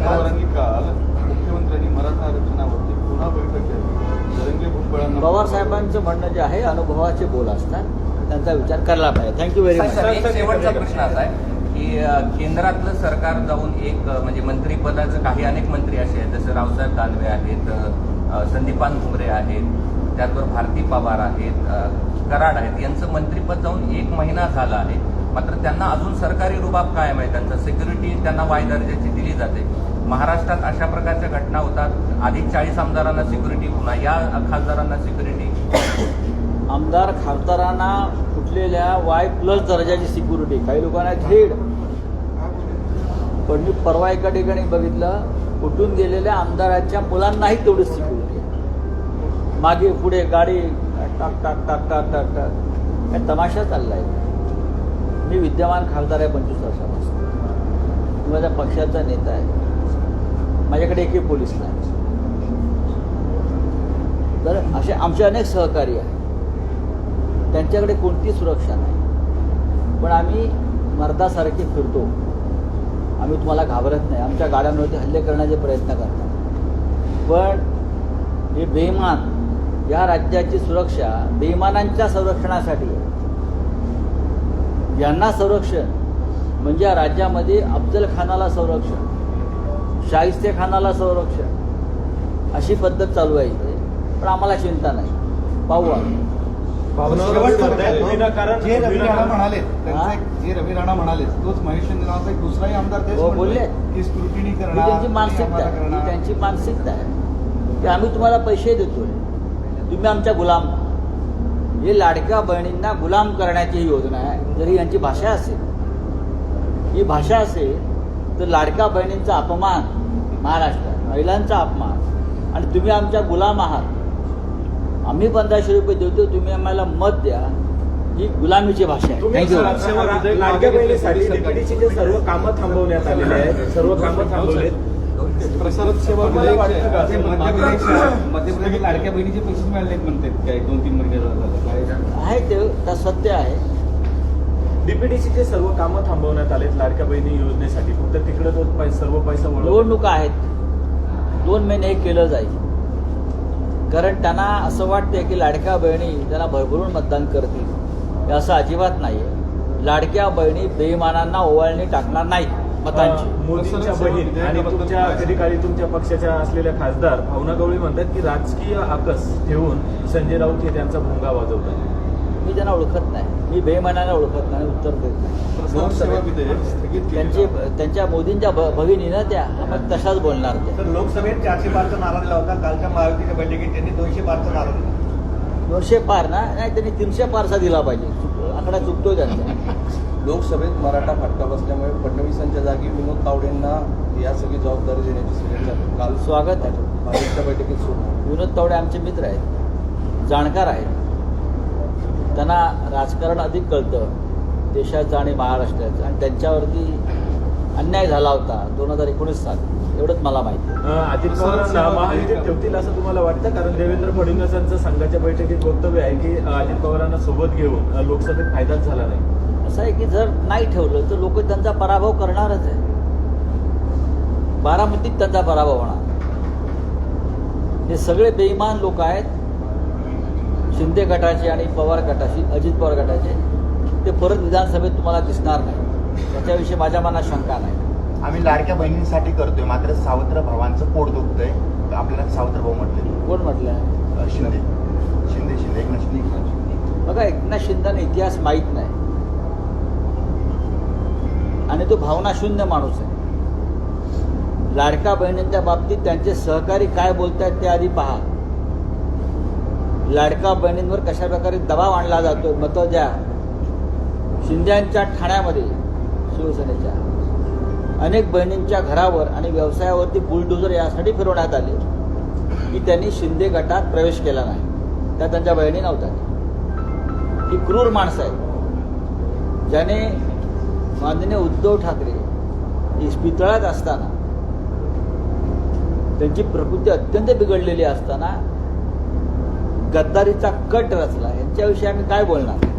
पवारांनी काल मुख्यमंत्र्यांनी मराठा आरक्षणावरती पुन्हा बैठक घ्यावी जरंगे भुजबळांना पवार साहेबांचं म्हणणं जे आहे अनुभवाचे बोल असतात. त्यांचा विचार करायला पाहिजे. थँक्यू व्हेरी मच शेवटचा प्रश्न असा आहे की केंद्रातलं सरकार जाऊन एक म्हणजे मंत्रिपदाचं काही अनेक मंत्री असे आहेत जसं रावसाहेब दानवे आहेत संदीपान भुमरे आहेत त्याचबरोबर भारती पवार आहेत कराड आहेत. यांचं मंत्रिपद जाऊन एक महिना झाला आहे. मात्र त्यांना अजून सरकारी रुबाब कायम आहे. त्यांचं सिक्युरिटी त्यांना वाय दर्जाची दिली जाते. महाराष्ट्रात अशा प्रकारच्या घटना होतात. अधिक चाळीस आमदारांना सिक्युरिटी पुन्हा या खासदारांना सिक्युरिटी आमदार खासदारांना फुटलेल्या वाय प्लस दर्जाची सिक्युरिटी काही लोकांना झेड पण मी परवा एका ठिकाणी बघितलं उठून गेलेल्या आमदाराच्या मुलांनाही तेवढी सिक्युरिटी मागे पुढे गाडी टाक टाक टाक टाक टाक टाक. काय तमाशा चाललाय. मी विद्यमान खासदार आहे पंचवीस वर्षापासून. माझ्या पक्षाचा नेता आहे. माझ्याकडे एकही पोलीस नाही. तर असे आमचे अनेक सहकारी आहेत. त्यांच्याकडे कोणती सुरक्षा नाही. पण आम्ही मर्दासारखे फिरतो. आम्ही तुम्हाला घाबरत नाही. आमच्या गाड्यांवरती हल्ले करण्याचे प्रयत्न करतात. पण हे बेईमान या राज्याची सुरक्षा बेईमानांच्या संरक्षणासाठी आहे. यांना संरक्षण म्हणजे या राज्यामध्ये अफजल खानाला संरक्षण. शाहिस्ते खानाला संरक्षण अशी पद्धत चालू आहे इथे पण आम्हाला चिंता नाही. पाहू आम्ही जे रवी राणा म्हणाले हा? त्यांचा एक- जे रवी राणा म्हणाले तोच महेश शिंदे नावाचा एक दुसराही आमदार तेच हो, म्हणतोय बोलले. की स्क्रुटिनी ही करणार त्यांची मानसिकता आहे. ही करणार. त्यांची मानसिकता आहे. की आम्ही तुम्हाला पैसे देतोय. तुम्ही आमच्या गुलाम हे लाडक्या बहिणींना गुलाम करण्याची ही योजना आहे. जरी यांची भाषा असेल. ही भाषा असेल तर लाडक्या बहिणींचा अपमान महाराष्ट्रात महिलांचा अपमान. आणि तुम्ही आमच्या गुलाम आहात. आम्ही पंधराशे रुपये देतो तुम्ही आम्हाला मत द्या. ही गुलामीची भाषा आहे. तुम्ही थँक्यू ला- लाडक्या बहिणीसाठी डीपीडीची जे सर्व कामं थांबवण्यात आलेली आहेत सर्व कामं थांबवलेत. प्रसारक सेवा लाडक्या बहिणीचे पैसे मिळाले म्हणतात. काय दोन तीन महिने आहे ते त्या सत्य आहे. डीपीडीची जे सर्व कामं थांबवण्यात आलेत लाडक्या बहिणी योजनेसाठी. फक्त तिकडे तो पै- सर्व पैसा वळवला निवडणुका आहेत. दोन महिने हे केलं जाईल. कारण त्यांना असं वाटते की लाडक्या बहिणी त्यांना भरभरून मतदान करतील. हे असं अजिबात नाही आहे लाडक्या बहिणी बेईमानांना ओवाळणी टाकणार नाहीत मतांची. अं, मोदींच्या बहीण आणि तुमच्या कधी काळी तुमच्या पक्षाच्या असलेल्या खासदार भावना गवळी म्हणतात की राजकीय आकस ठेवून संजय राऊत हे त्यांचा भोंगा वाजवतात. मी त्यांना ओळखत नाही. मी बेईमानाला ओळखत नाही उत्तर देत नाही. त्यांची त्यांच्या मोदींच्या भ- भगिनी ना त्या मग तशाच बोलणार ते तर लोकसभेत चारशे पारचा नारा दिला होता. कालच्या महायुतीच्या बैठकीत त्यांनी दोनशे पारचा नारा दिला. दोनशे पार ना? नाही त्यांनी तीनशे पारचा दिला पाहिजे. आकडा चुकतोय त्यांचा. लोकसभेत मराठा फटका बसल्यामुळे फडणवीसांच्या जागी विनोद तावडेंना या सगळी जबाबदारी देण्याची सगळी झाली. काल स्वागत आहे. भाजपच्या बैठकीत सुरू विनोद तावडे आमचे मित्र आहेत. जाणकार आहेत. त्यांना राजकारण अधिक कळतं. देशाचं आणि महाराष्ट्राचं. आणि त्यांच्यावरती अन्याय झाला होता दोन हजार एकोणीस साल. एवढंच मला माहिती अजित महायुतीत ठेवतील असं तुम्हाला वाटतं? कारण देवेंद्र फडणवीसांचं संघाच्या बैठकीत वक्तव्य आहे की अजित पवारांना सोबत घेऊन लोकसभेत फायदाच झाला नाही. असं आहे की जर नाही ठेवलं तर लोक त्यांचा पराभव करणारच आहे. बारामतीत त्यांचा पराभव होणार. हे सगळे बेईमान लोक आहेत. शिंदे गटाचे आणि पवार गटाचे अजित पवार गटाचे ते परत विधानसभेत तुम्हाला दिसणार नाही. त्याच्याविषयी माझ्या मनात शंका नाही. आम्ही लाडक्या बहिणींसाठी करतोय मात्र सावत्र भावांचं पोट दुखतंय. आपल्याला सावत्र भाऊ म्हटले. कोण म्हटलं शिंदे. शिंदे शिंदे. एकनाथ शिंदे बघा एकनाथ शिंदेना इतिहास माहीत नाही. आणि तो भावना शून्य माणूस आहे. लाडका बहिणींच्या बाबतीत त्यांचे सहकारी काय बोलतायत ते आधी पहा. लाडका बहिणींवर कशा प्रकारे दबाव आणला जातो? मतं द्या शिंद्यांच्या ठाण्यामध्ये शिवसेनेच्या. अनेक बहिणींच्या घरावर आणि व्यवसायावरती बुलडोजर यासाठी फिरवण्यात आले. की त्यांनी शिंदे गटात प्रवेश केला नाही. त्या त्यांच्या बहिणी नव्हत्या ही क्रूर माणसं आहेत. ज्याने माननीय उद्धव ठाकरे इस्पितळात असताना त्यांची प्रकृती अत्यंत बिघडलेली असताना गद्दारीचा कट रचला. यांच्याविषयी आम्ही काय बोलणार?